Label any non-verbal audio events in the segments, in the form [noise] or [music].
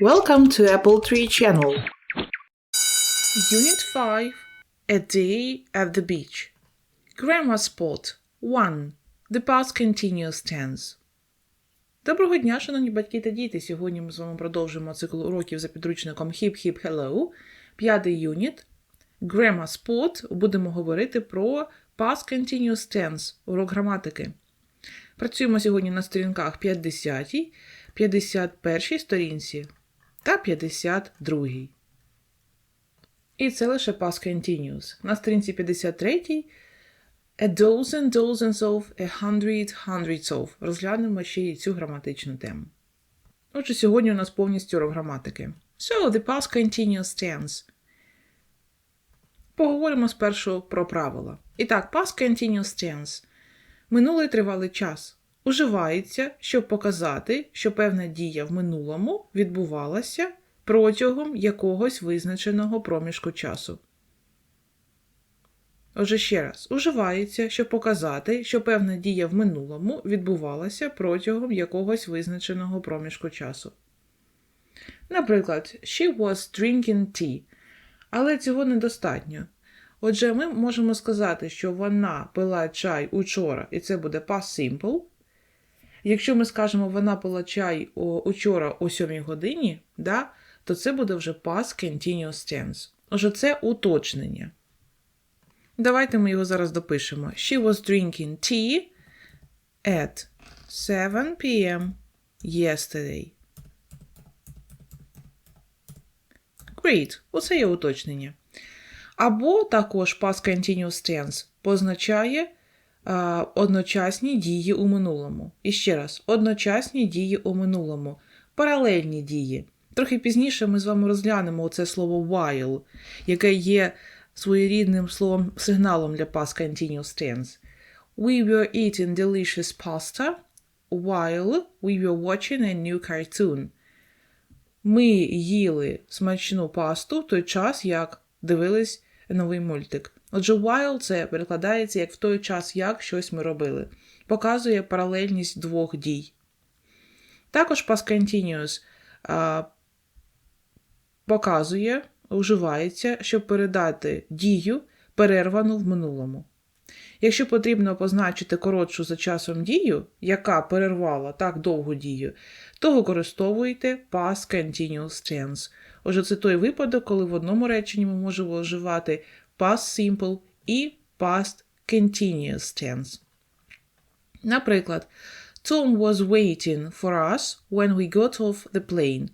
Welcome to Apple Tree Channel. Unit 5 A Day at the Beach. Grammar Spot 1. The past continuous tense. Доброго дня, шановні батьки та діти. Сьогодні ми з вами продовжуємо цикл уроків за підручником Hip Hip Hello. П'ятий юніт. Grammar Spot. Будемо говорити про past continuous tense, урок граматики. Працюємо сьогодні на сторінках 50, 51 сторінці та 52. І це лише past continuous. На сторінці 53 A dozen dozens of, a hundred hundreds of. Розглянемо ще й цю граматичну тему. Отже, сьогодні у нас повністю урок граматики. So, the past continuous tense. Поговоримо спершу про правила. І так, past continuous tense. Минулий тривалий час. Уживається, щоб показати, що певна дія в минулому відбувалася протягом якогось визначеного проміжку часу. Отже, ще раз, уживається, щоб показати, що певна дія в минулому відбувалася протягом якогось визначеного проміжку часу. Наприклад, she was drinking tea. Але цього недостатньо. Отже, ми можемо сказати, що вона пила чай учора, і це буде past simple. Якщо ми скажемо, вона пила чай учора о 7 годині, да, то це буде вже past continuous tense. Отже, це уточнення. Давайте ми його зараз допишемо. She was drinking tea at 7 p.m. yesterday. Great. Оце є уточнення. Або також past continuous tense позначає одночасні дії у минулому. І ще раз, одночасні дії у минулому, паралельні дії. Трохи пізніше ми з вами розглянемо це слово while, яке є своєрідним словом сигналом для past continuous tense. We were eating delicious pasta while we were watching a new cartoon. Ми їли смачну пасту в той час, як дивились новий мультик. Отже, while це перекладається як в той час, як щось ми робили. Показує паралельність двох дій. Також past continuous а, показує, уживається, щоб передати дію, перервану в минулому. Якщо потрібно позначити коротшу за часом дію, яка перервала так довгу дію, то використовуйте past continuous tense. Отже, це той випадок, коли в одному реченні ми можемо вживати past simple і past continuous tense. Наприклад, Tom was waiting for us when we got off the plane.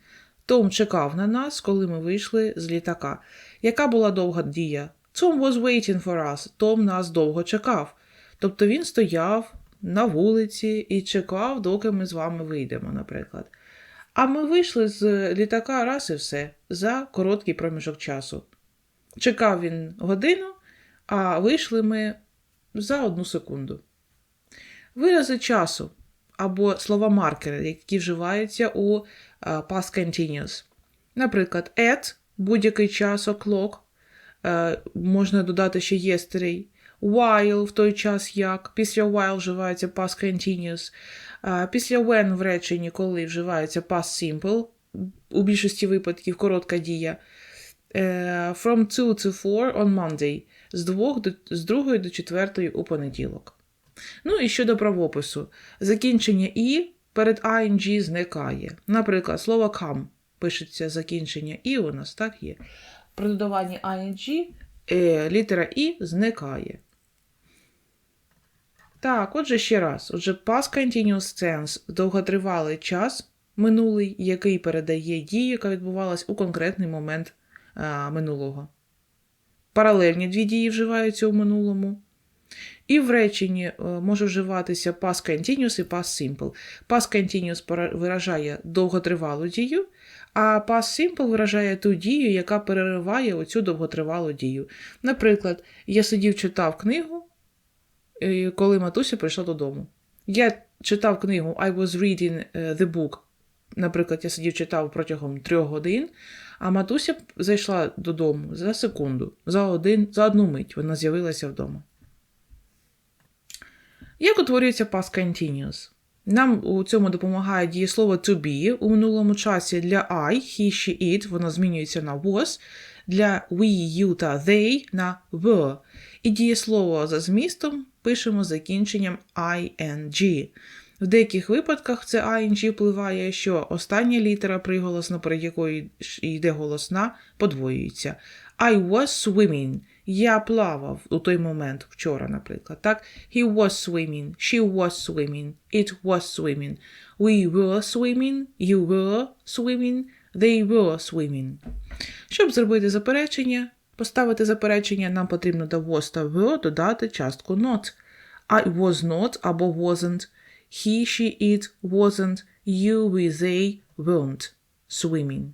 Том чекав на нас, коли ми вийшли з літака. Яка була довга дія? Tom was waiting for us. Том нас довго чекав. Тобто він стояв на вулиці і чекав, доки ми з вами вийдемо, наприклад. А ми вийшли з літака раз і все за короткий проміжок часу. Чекав він годину, а вийшли ми за одну секунду. Вирази часу або слова маркери, які вживаються у uh, past continuous. Наприклад, at будь-який час o'clock, uh, можна додати ще yesterday, while в той час як, після while вживається past continuous, uh, після when в реченні, коли вживається past simple, у більшості випадків коротка дія. From 2 to 4 on Monday, з 2 до, з 2 до 4 у понеділок. Ну і щодо правопису. Закінчення і перед ING зникає. Наприклад, слово come пишеться закінчення і у нас так є. При додаванні ING е, літера І зникає. Так, отже, ще раз. Отже, past continuous tense – довготривалий час минулий, який передає дію, яка відбувалась у конкретний момент а, минулого. Паралельні дві дії вживаються у минулому. І в реченні може вживатися past continuous і past simple. Past continuous виражає довготривалу дію, а past simple виражає ту дію, яка перериває оцю довготривалу дію. Наприклад, я сидів читав книгу, коли матуся прийшла додому. Я читав книгу I was reading the book. Наприклад, я сидів читав протягом трьох годин, а матуся зайшла додому за секунду, за, один, за одну мить вона з'явилася вдома. Як утворюється past continuous? Нам у цьому допомагає дієслово to be у минулому часі для I, he, she, it, воно змінюється на was, для we, you та they на were. І дієслово за змістом пишемо закінченням ing. В деяких випадках це ing впливає, що остання літера приголосна, перед якою йде голосна, подвоюється. I was swimming. Я плавав у той момент, вчора, наприклад. Так? He was swimming. She was swimming. It was swimming. We were swimming. You were swimming. They were swimming. Щоб зробити заперечення, поставити заперечення, нам потрібно до was та were додати частку not. I was not або wasn't. He, she, it wasn't. You, we, they weren't swimming.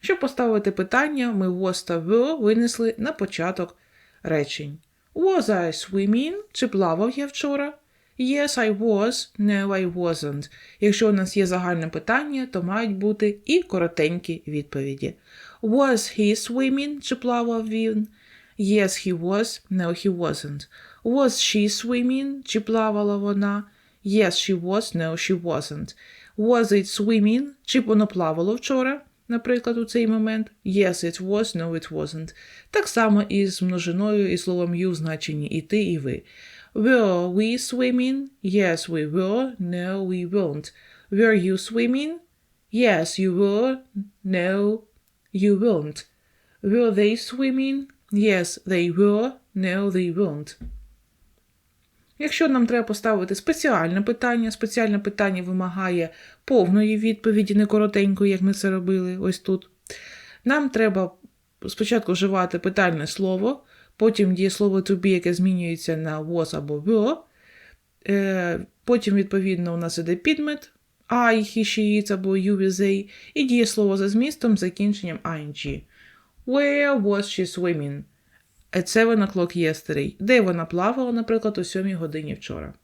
Щоб поставити питання, ми was та were винесли на початок речень. Was I swimming? Чи плавав я вчора? Yes, I was. No, I wasn't. Якщо у нас є загальне питання, то мають бути і коротенькі відповіді. Was he swimming? Чи плавав він? Yes, he was. No, he wasn't. Was she swimming? Чи плавала вона? Yes, she was. No, she wasn't. Was it swimming? Чи воно плавало вчора? Наприклад, у цей момент. Yes, it was, no, it wasn't. Так само і з множиною і словом you в значенні і ти, і ви. Were we swimming? Yes, we were. No, we weren't. Were you swimming? Yes, you were. No, you weren't. Were they swimming? Yes, they were. No, they weren't. Якщо нам треба поставити спеціальне питання, спеціальне питання вимагає повної відповіді, не коротенької, як ми це робили ось тут. Нам треба спочатку вживати питальне слово, потім дієслово to be, яке змінюється на was або were. Е, Потім, відповідно, у нас іде підмет I, he, she, it або you, they, і дієслово за змістом закінченням ing. Where was she swimming? At 7 o'clock yesterday. Де вона плавала, наприклад, о 7 годині вчора.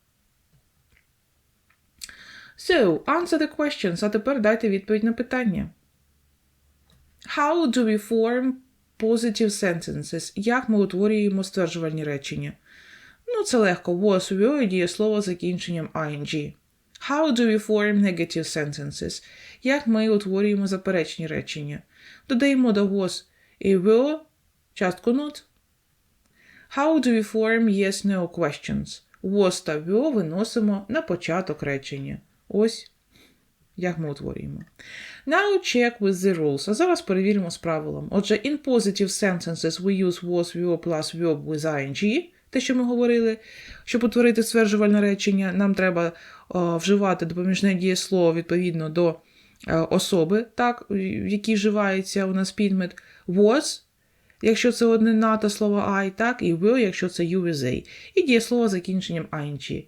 So, answer the questions. А тепер дайте відповідь на питання. How do we form positive sentences? Як ми утворюємо стверджувальні речення? Ну, це легко. Was, were дієслово з закінченням ing. How do we form negative sentences? Як ми утворюємо заперечні речення? Додаємо до was і were частку not. How do we form yes-no questions? Was та were виносимо на початок речення. Ось як ми утворюємо. Now check with the rules. А зараз перевіримо з правилом. Отже, in positive sentences we use was, were plus verb with ing. Те, що ми говорили, щоб утворити стверджувальне речення, нам треба о, вживати допоміжне дієслово відповідно до е, особи, так, в якій вживається у нас підмет was, якщо це однина та слово I, так, і will, якщо це you with they. І дієслово закінченням ing.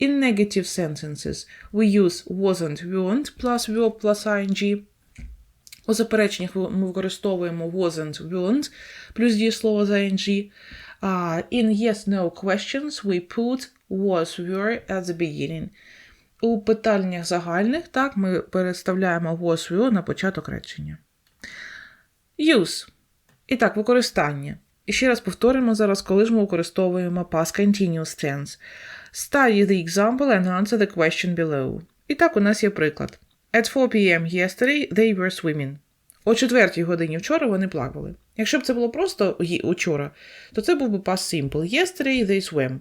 In negative sentences we use wasn't, weren't plus verb plus ing. У запереченнях ми використовуємо wasn't, weren't плюс дієслово за ing. Uh, in yes-no questions we put was, were at the beginning. У питаннях загальних так, ми переставляємо was, were на початок речення. Use. І так, використання. І ще раз повторимо зараз, коли ж ми використовуємо past continuous tense. Study the example and answer the question below. І так, у нас є приклад. At 4 p.m. yesterday they were swimming. О 4 годині вчора вони плавали. Якщо б це було просто учора, то це був би past simple. Yesterday they swam.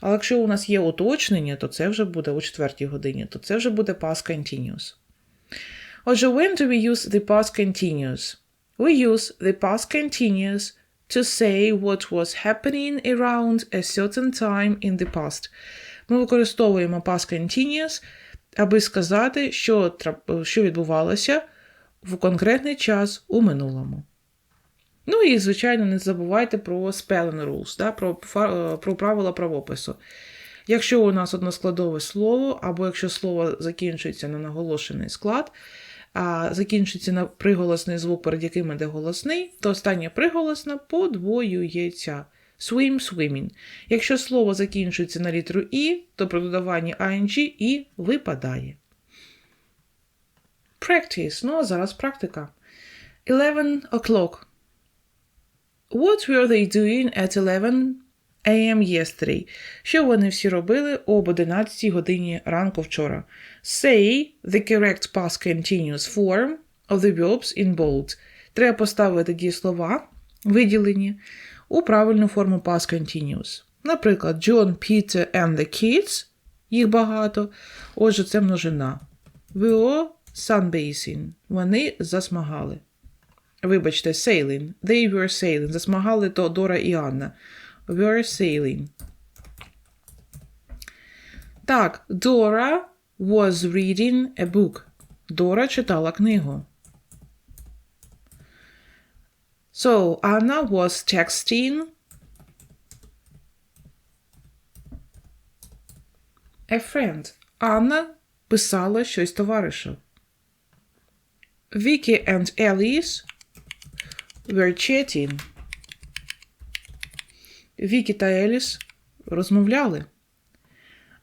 Але якщо у нас є уточнення, то це вже буде о 4 годині, то це вже буде past continuous. Отже, when do we use the past continuous? We use the past continuous to say what was happening around a certain time in the past. Ми використовуємо past continuous, аби сказати, що, що відбувалося в конкретний час у минулому. Ну і, звичайно, не забувайте про spelling rules, да, про, про правила правопису. Якщо у нас односкладове слово, або якщо слово закінчується на наголошений склад, а закінчується на приголосний звук, перед яким іде голосний, то остання приголосна подвоюється. Swim, swimming. Якщо слово закінчується на літеру І, то при додаванні ing і випадає. Practice. Ну, а зараз практика. 11 o'clock. What were they doing at 11 a.m. yesterday. Що вони всі робили об 11 годині ранку вчора? Say the correct past continuous form of the verbs in bold. Треба поставити дієслова, виділені, у правильну форму past continuous. Наприклад, John, Peter and the kids. Їх багато. Отже, це множина. We sunbathing. Вони засмагали. Вибачте, sailing. They were sailing. Засмагали то Дора і Анна. Were sailing. Так, Dora was reading a book. Дора читала книгу. So, Anna was texting a friend. Анна писала щось товаришу. Vicky and Alice were chatting. Вікі та Еліс розмовляли.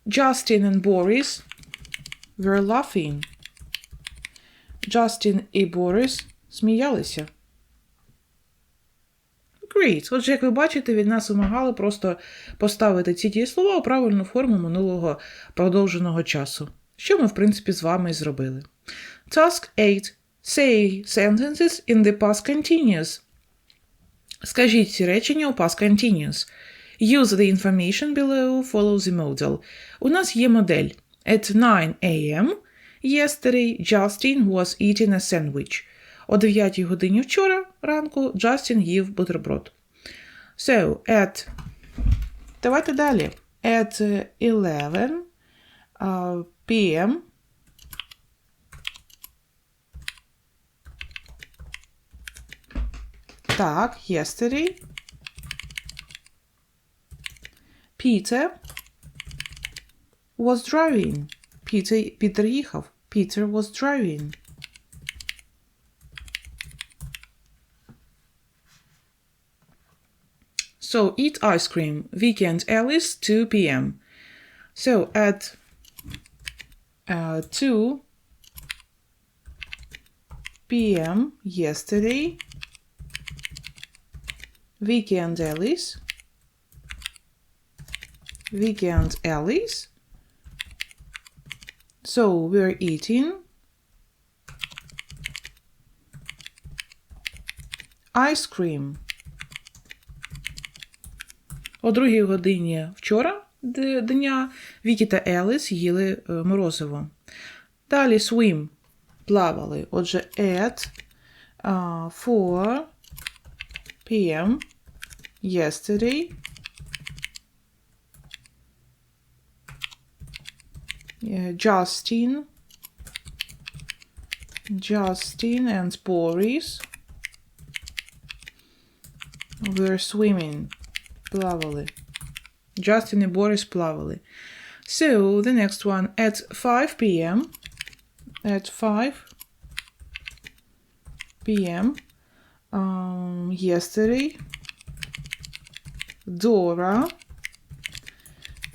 Justin and Boris were laughing. Justin і Борис сміялися. Great. Отже, як ви бачите, від нас вимагали просто поставити ці дієслова у правильну форму минулого продовженого часу, що ми, в принципі, з вами і зробили. Task 8. Say sentences in the past continuous. Скажіть ці речення у past continuous. Use the information below, follow the model. У нас є модель. At 9 a.m. yesterday Justin was eating a sandwich. О 9 годині вчора ранку Джастін їв бутерброд. So, at... Давайте далі. At 11 uh, p.m. Так, yesterday. Peter was driving. Peter, Peter їхав. Peter was driving. So, eat ice cream. Weekend Alice, 2 p.m. So, at uh, 2 p.m. yesterday, Weekend Alice, Weekend Alice. So, we're eating ice cream. О другій годині вчора дня Вікі та Еліс їли е, морозиво. Далі swim плавали. Отже, at uh, 4 p.m. yesterday. Yeah, Justin, Justin and Boris were swimming. Плавали. Justin і Boris плавали. So, the next one at 5 p.m. At 5 p.m. Um, yesterday, Dora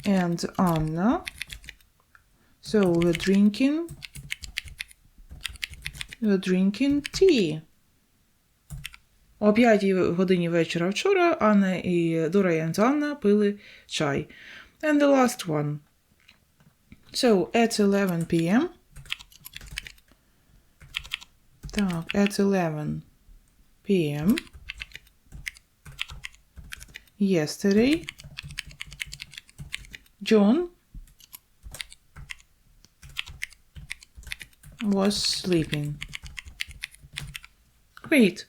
and Anna. So we're drinking. We're drinking tea. О 5 годині вечора вчора Анна і Дора і Анна пили чай. And the last one. So, at 11 p.m. Так, at 11 p.m. Yesterday, John was sleeping. Great.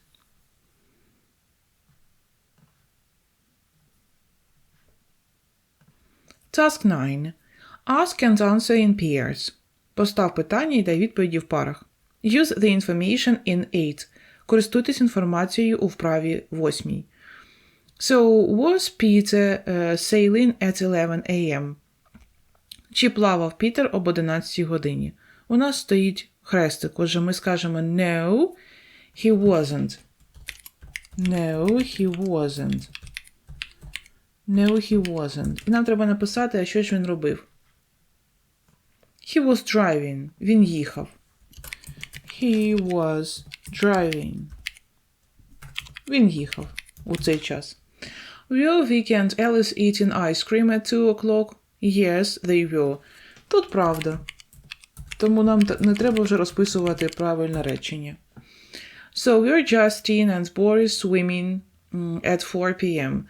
Task 9. Ask and answer in pairs. Постав питання і дай відповіді в парах. Use the information in 8. Користуйтесь інформацією у вправі 8. So, was Peter uh, sailing at 11 a.m.? Чи плавав Пітер об 11 годині? У нас стоїть хрестик, отже ми скажемо No, he wasn't. No, he wasn't. No, he wasn't. І нам треба написати, а що ж він робив. He was driving. Він їхав. He was driving. Він їхав у цей час. Were Vicky and Alice eating ice cream at two o'clock? Yes, they were. Тут правда. Тому нам не треба вже розписувати правильне речення. So we're Justin and Boris swimming at 4 p.m.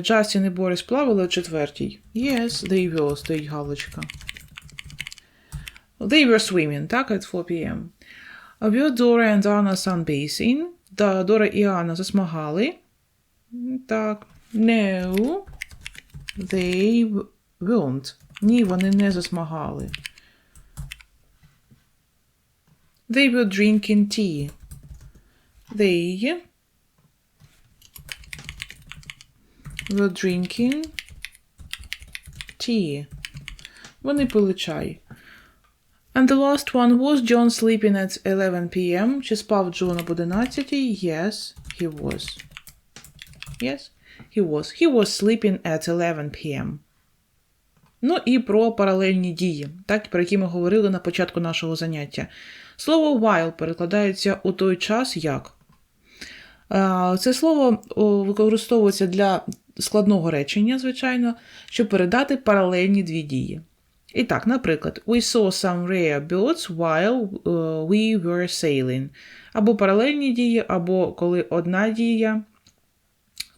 Джастін і Борис плавали о четвертій. Yes, they were, стоїть галочка. They were swimming, так, at 4 p.m. Were Dora and Anna sunbathing? Да, Дора і Анна засмагали. Так. No. They w- weren't. Ні, вони не засмагали. They were drinking tea. They were drinking tea. Вони пили чай. And the last one was John sleeping at 11 p.m. Чи спав Джон об 11? Yes, he was. Yes, he was. He was sleeping at 11 p.m. Ну і про паралельні дії, так, про які ми говорили на початку нашого заняття. Слово while перекладається у той час як. Це слово використовується для складного речення, звичайно, щоб передати паралельні дві дії. І так, наприклад, we saw some rare birds while е, we were sailing. Або паралельні дії, або коли одна дія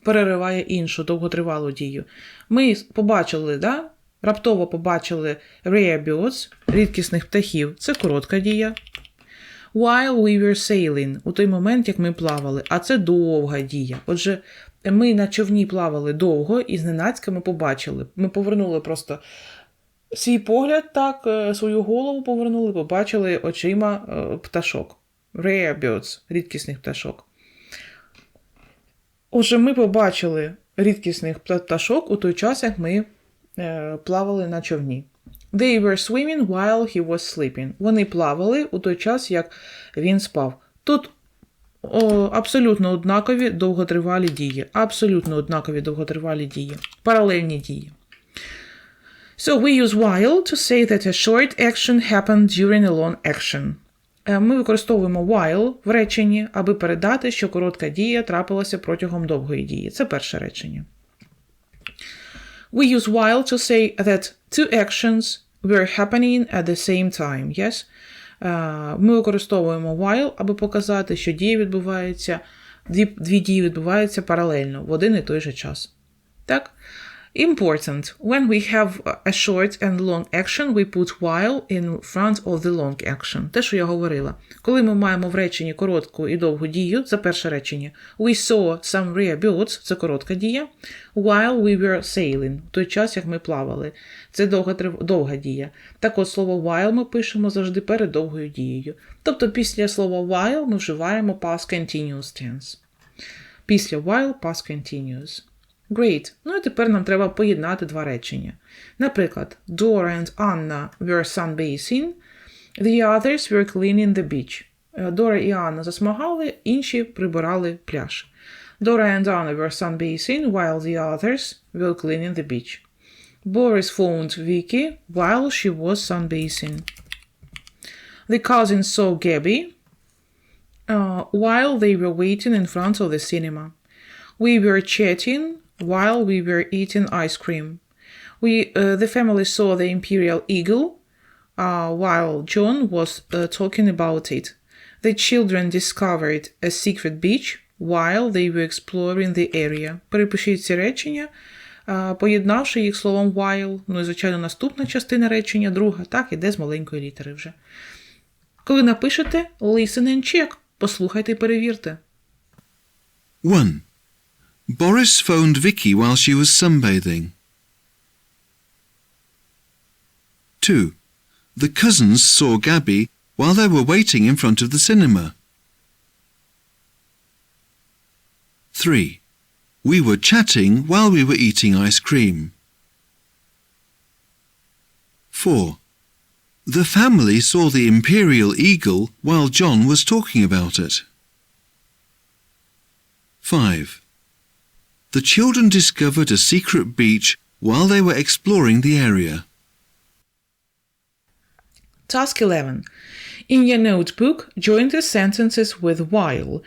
перериває іншу довготривалу дію. Ми побачили, да? раптово побачили rare birds, рідкісних птахів. Це коротка дія. While we were sailing, у той момент, як ми плавали, а це довга дія. Отже, ми на човні плавали довго і зненацька ми побачили. Ми повернули просто свій погляд, так, е, свою голову повернули, побачили очима е, пташок. Rare birds, рідкісних пташок. Отже, ми побачили рідкісних пташок у той час, як ми е, плавали на човні. They were swimming while he was sleeping. Вони плавали у той час, як він спав. Тут о, абсолютно однакові довготривалі дії. Абсолютно однакові довготривалі дії. Паралельні дії. So we use while to say that a short action happened during a long action. Е, Ми використовуємо while в реченні, аби передати, що коротка дія трапилася протягом довгої дії. Це перше речення. We use while to say that two actions were happening at the same time. Yes? Ми використовуємо while, аби показати, що дії відбуваються, дві, дві дії відбуваються паралельно в один і той же час. Так? Important. When we have a short and long action, we put while in front of the long action. Те, що я говорила. Коли ми маємо в реченні коротку і довгу дію, це перше речення. We saw some rare birds, це коротка дія. While we were sailing, в той час, як ми плавали. Це довга, довга дія. Так от слово while ми пишемо завжди перед довгою дією. Тобто після слова while ми вживаємо past continuous tense. Після while past continuous. Great. Ну і тепер нам треба поєднати два речення. Наприклад, Dora and Anna were sunbathing, the others were cleaning the beach. Е, Дора і Анна засмагали, інші прибирали пляж. Dora and Anna were sunbathing while the others were cleaning the beach. Boris phoned Vicky while she was sunbathing. The cousins saw Gabby uh, while they were waiting in front of the cinema. We were chatting while we were eating ice cream. We, uh, the family saw the imperial eagle uh, while John was uh, talking about it. The children discovered a secret beach while they were exploring the area. Перепишіть ці речення, е, поєднавши їх словом while. Ну і, звичайно, наступна частина речення, друга, так, іде з маленької літери вже. Коли напишете, listen and check. Послухайте і перевірте. 1. Boris phoned Vicky while she was sunbathing. 2. The cousins saw Gabby while they were waiting in front of the cinema. 3. We were chatting while we were eating ice cream. 4. The family saw the imperial eagle while John was talking about it. 5. The children discovered a secret beach while they were exploring the area. Task 11. In your notebook, join the sentences with while.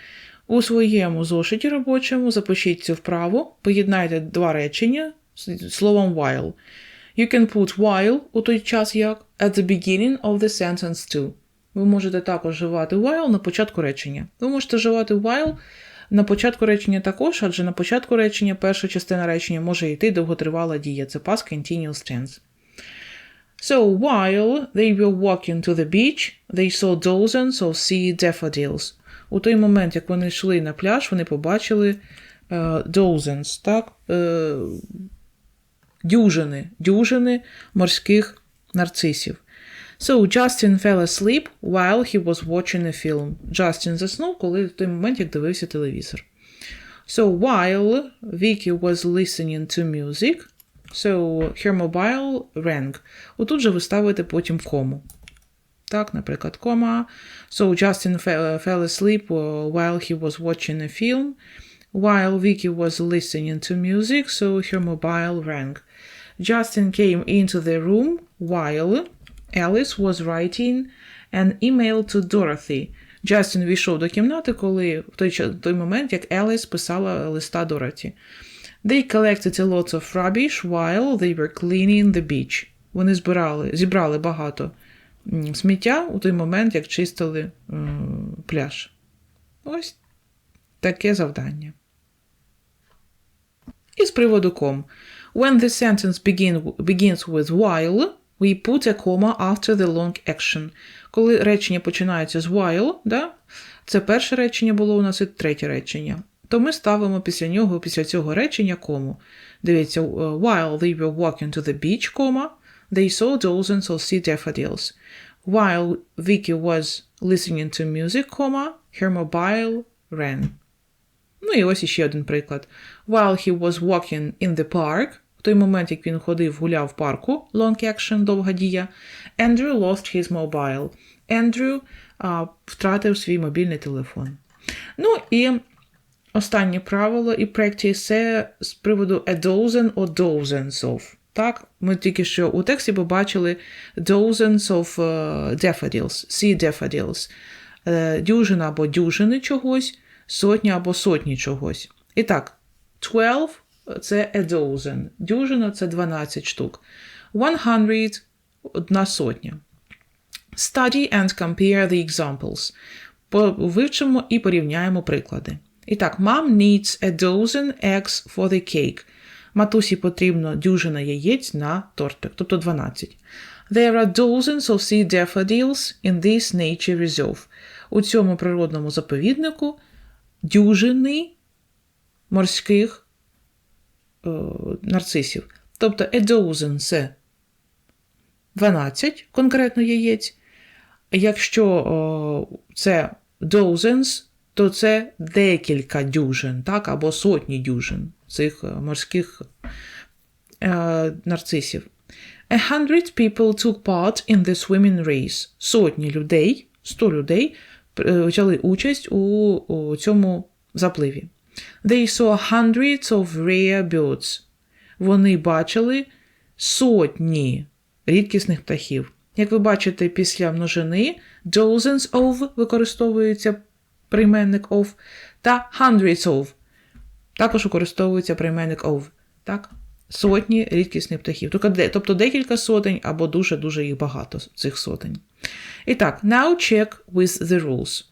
У своєму зошиті робочому запишіть цю вправу, поєднайте два речення з словом while. You can put while у той час як at the beginning of the sentence too. Ви можете також вживати while на початку речення. Ви можете вживати while на початку речення також, адже на початку речення перша частина речення може йти довготривала дія. Це past continuous tense. So while they were walking to the beach, they saw dozens of sea daffodils. У той момент, як вони йшли на пляж, вони побачили е, dozens, так? Е, дюжини, дюжини морських нарцисів. So Justin fell asleep while he was watching a film. Джастін заснув, коли в той момент, як дивився телевізор. So while Vicky was listening to music, so her mobile rang. Отут же ви ставите потім кому. Так, наприклад, кома. So Justin fe- fell asleep uh, while he was watching a film. While Vicky was listening to music, so her mobile rang. Justin came into the room while Alice was writing an email to Dorothy. Джастін війшов до кімнати, коли в той, ча- той момент, як Еліс писала листа Дороті. They collected a lot of rubbish while they were cleaning the beach. Вони збирали, зібрали багато сміття у той момент, як чистили м, пляж. Ось таке завдання. І з приводу ком. When the sentence begin, begins with while, we put a comma after the long action. Коли речення починається з while, да, це перше речення було у нас і третє речення. То ми ставимо після нього, після цього речення кому. Дивіться, while they were walking to the beach, comma, they saw dozens of sea daffodils. While Vicky was listening to music, comma, her mobile rang. Ну і ось іще один приклад. While he was walking in the park, в той момент, як він ходив, гуляв в парку, long action, довга дія, Andrew lost his mobile. Andrew а, втратив свій мобільний телефон. Ну і останнє правило і practice – це з приводу a dozen or dozens of. Так, ми тільки що у тексті побачили dozens of uh, daffodils, sea daffodils. Е, Дюжина або дюжини чогось, сотня або сотні чогось. І так, 12 – це a dozen, дюжина – це 12 штук. 100 – одна сотня. Study and compare the examples. Вивчимо і порівняємо приклади. І так, mom needs a dozen eggs for the cake. Матусі потрібно дюжина яєць на тортик, тобто 12. There are dozens of sea daffodils in this nature reserve. У цьому природному заповіднику дюжини морських нарцисів. Тобто dozen – це 12 конкретно яєць. Якщо о, це dozens, то це декілька дюжин, так, або сотні дюжин цих е, морських е, нарцисів. A hundred people took part in the swimming race. Сотні людей, 100 людей е, взяли участь у цьому запливі. They saw hundreds of rare birds. Вони бачили сотні рідкісних птахів. Як ви бачите, після множини dozens of використовується прийменник of та hundreds of також використовується прийменник of. Так? Сотні рідкісних птахів. Тобто декілька сотень або дуже-дуже їх багато цих сотень. І так, now check with the rules.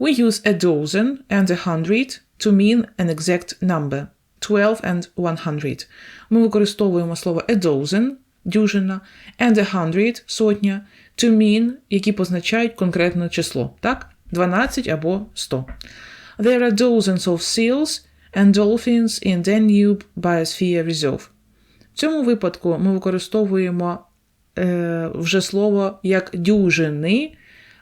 We use a dozen and a hundred to mean an exact number. 12 and 100. Ми використовуємо слово a dozen – дюжина, and a hundred – сотня, to mean, які позначають конкретне число, так? 12 або 100. There are dozens of seals and dolphins in Danube Biosphere Reserve. В цьому випадку ми використовуємо е, вже слово як дюжини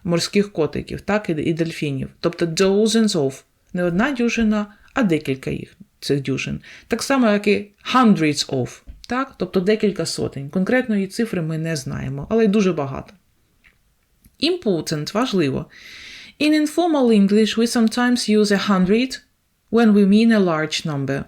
морських котиків, так, і, і дельфінів. Тобто dozens of. Не одна дюжина, а декілька їх цих дюжин. Так само, як і hundreds of. Так? Тобто декілька сотень. Конкретної цифри ми не знаємо, але дуже багато. Important – важливо. In informal English we sometimes use a hundred when we mean a large number.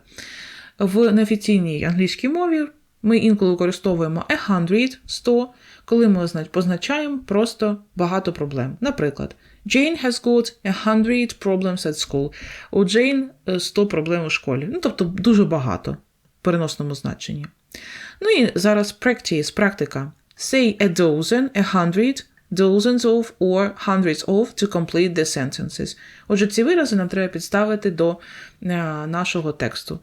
В неофіційній англійській мові Ми інколи використовуємо a hundred, 100, коли ми позначаємо просто багато проблем. Наприклад, Jane has got a hundred problems at school. У Джейн е, 100 проблем у школі. Ну, тобто дуже багато в переносному значенні. Ну і зараз practice, практика. Say a dozen, a hundred, dozens of or hundreds of to complete the sentences. Отже, ці вирази нам треба підставити до е, нашого тексту,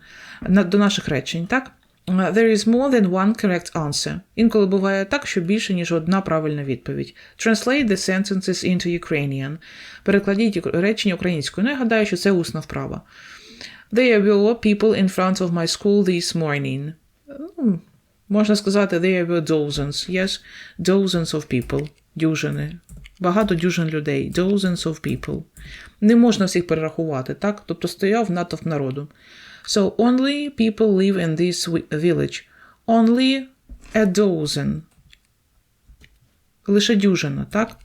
до наших речень, так? Е, There is more than one correct answer. Інколи буває так, що більше, ніж одна правильна відповідь. Translate the sentences into Ukrainian. Перекладіть речення українською. Ну, я гадаю, що це усна вправа. There were people in front of my school this morning. Ну, Можна сказати, there were dozens. Yes, dozens of people. Дюжини. Багато дюжин людей. Dozens of people. Не можна всіх перерахувати, так? Тобто стояв натовп народу. So only people live in this village. Only a dozen. Лише дюжина, так?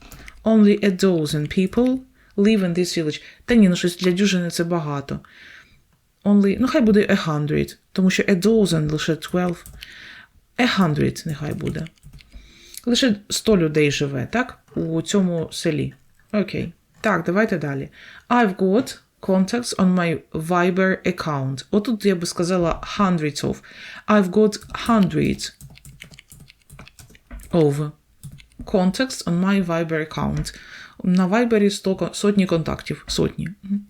Only a dozen people live in this village. Та ні, ну щось для дюжини це багато. Only, ну хай буде a hundred, тому що a dozen лише 12. A hundred нехай буде. Лише 100 людей живе, так? У цьому селі. Окей. Так, давайте далі. I've got contacts on my Viber account. Отут я би сказала hundreds of. I've got hundreds of contacts on my Viber account. На Viber 100, ко- сотні контактів. Сотні. Мгм.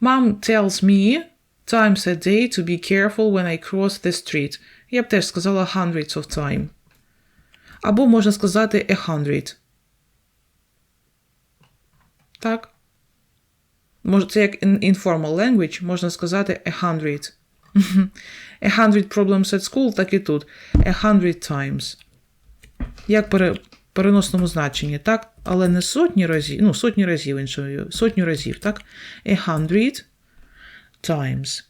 Mom tells me times a day to be careful when I cross the street. Я б теж сказала hundreds of time. Або можна сказати a hundred. Так. Це як in- informal language, можна сказати a hundred. [laughs] a hundred problems at school, так і тут. A hundred times. Як пере, переносному значенні, так? Але не сотні разів, ну, сотні разів іншою, сотню разів, так? A hundred times.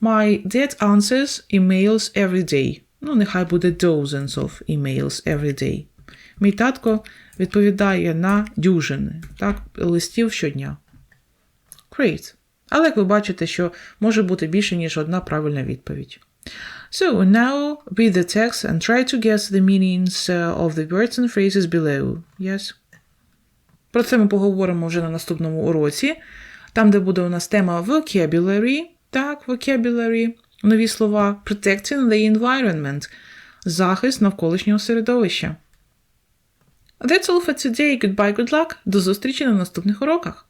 My dad answers emails every day. Ну, нехай буде dozens of emails every day. Мій татко відповідає на дюжини, так, листів щодня. Great. Але як ви бачите, що може бути більше, ніж одна правильна відповідь. So now read the text and try to guess the meanings uh, of the words and phrases below. Yes? Про це ми поговоримо вже на наступному уроці. Там, де буде у нас тема vocabulary, так, vocabulary, нові слова, protecting the environment, захист навколишнього середовища. That's all for today. Goodbye, good luck. До зустрічі на наступних уроках.